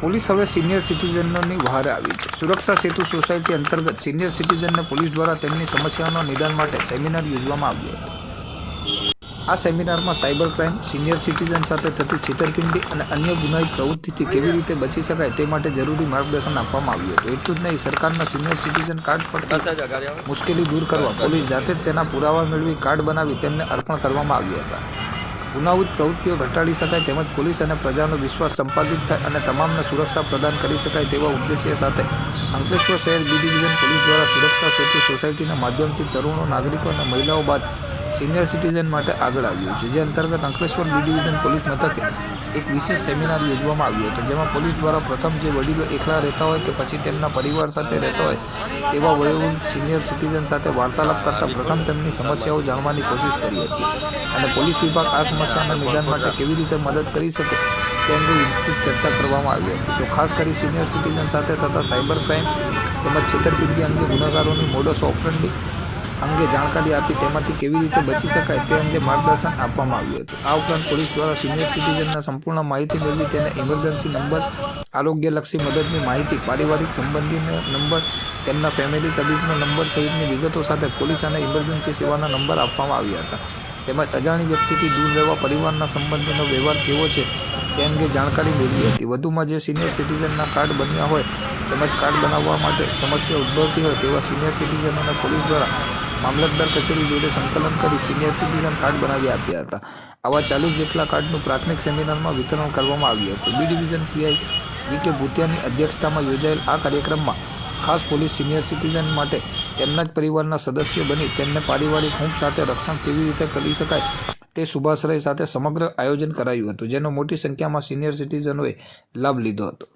Police હવે senior સિટીઝનોની વહારે આવી છે. સુરક્ષા સેતુ સોસાયટી અંતર્ગત સિનિયર સિટીઝનને પોલીસ દ્વારા તેમની સમસ્યાઓના નિદાન માટે સેમિનાર યોજવામાં આવ્યો હતો. આ સેમિનારમાં સાયબર ક્રાઇમ સિનિયર સિટીઝન સાથે થતી છેતરપિંડી અને અન્ય ગુનાહિત પ્રવૃત્તિથી કેવી રીતે બચી શકાય તે માટે જરૂરી માર્ગદર્શન આપવામાં આવ્યું હતું. એટલું જ નહીં સરકારના સિનિયર સિટીઝન કાર્ડ પર મુશ્કેલી દૂર કરવા પોલીસ જાતે જ તેના પુરાવા મેળવી કાર્ડ બનાવી તેમને અર્પણ કરવામાં આવ્યા હતા. ગુનાહિત પ્રવૃત્તિઓ ઘટાડી શકાય તેમજ પોલીસ અને પ્રજાનો વિશ્વાસ સંપાદિત થાય અને તમામને સુરક્ષા પ્રદાન કરી શકાય તેવા ઉદ્દેશ્ય સાથે અંકલેશ્વર શહેર બી ડિવિઝન પોલીસ દ્વારા સુરક્ષા સેતુ સોસાયટીના માધ્યમથી તરુણો, નાગરિકો અને મહિલાઓ બાદ સિનિયર સિટીઝન માટે આગળ આવ્યું છે. જે અંતર્ગત અંકલેશ્વર બી ડિવિઝન પોલીસ મથકે એક વિશેષ સેમિનાર યોજવામાં આવ્યો હતો, જેમાં પોલીસ દ્વારા પ્રથમ જે વડીલો એકલા રહેતા હોય કે પછી તેમના પરિવાર સાથે રહેતા હોય તેવા વયોવૃદ્ધ સિનિયર સિટીઝન સાથે વાર્તાલાપ કરતાં પ્રથમ તેમની સમસ્યાઓ જાણવાની કોશિશ કરી હતી. અને પોલીસ વિભાગ આ સમસ્યાના નિદાન માટે કેવી રીતે મદદ કરી શકે તે અંગે વિસ્તૃત ચર્ચા કરવામાં આવી હતી. તો ખાસ કરી સિનિયર સિટીઝન સાથે થતા સાયબર ક્રાઇમ તેમજ છેતરપિંડી અંગે ગુનેગારોની મોડસ ઓપરંડી અંગે જાણકારી આપી તેમાંથી કેવી રીતે બચી શકાય તે અંગે માર્ગદર્શન આપવામાં આવ્યું હતું. આ ઉપરાંત પોલીસ દ્વારા સિનિયર સિટીઝનના સંપૂર્ણ માહિતી મેળવી તેને ઇમરજન્સી નંબર, આરોગ્યલક્ષી મદદની માહિતી, પારિવારિક સંબંધીનો નંબર, તેમના ફેમિલી તબીબનો નંબર સહિતની વિગતો સાથે પોલીસ અને ઇમરજન્સી સેવાના નંબર આપવામાં આવ્યા હતા. તેમજ અજાણી વ્યક્તિથી દૂર રહેવા, પરિવારના સંબંધીનો વ્યવહાર કેવો છે તે અંગે જાણકારી મેળવી હતી. વધુમાં જે સિનિયર સિટીઝનના કાર્ડ બન્યા હોય, તેમજ કાર્ડ બનાવવા માટે સમસ્યા ઉદ્ભવતી હોય તેવા સિનિયર સિટીઝનોને પોલીસ દ્વારા મામલતદાર કચેરી જોડે સંકલન કરી સિનિયર સિટીઝન કાર્ડ બનાવી આપ્યા હતા. આવા ચાલીસ જેટલા કાર્ડનું પ્રાથમિક સેમિનારમાં વિતરણ કરવામાં આવ્યું હતું. બી ડિવિઝન પીઆઈ વી કે ભૂતિયાની અધ્યક્ષતામાં યોજાયેલ આ કાર્યક્રમમાં ખાસ પોલીસ સિનિયર સિટીઝન માટે તેમના જ પરિવારના સદસ્ય બની તેમને પારિવારિક હૂંફ સાથે રક્ષણ કેવી રીતે કરી શકાય તે શુભાશ્રય સાથે સમગ્ર આયોજન કરાયું હતું, જેનો મોટી સંખ્યામાં સિનિયર સિટીઝનોએ લાભ લીધો હતો.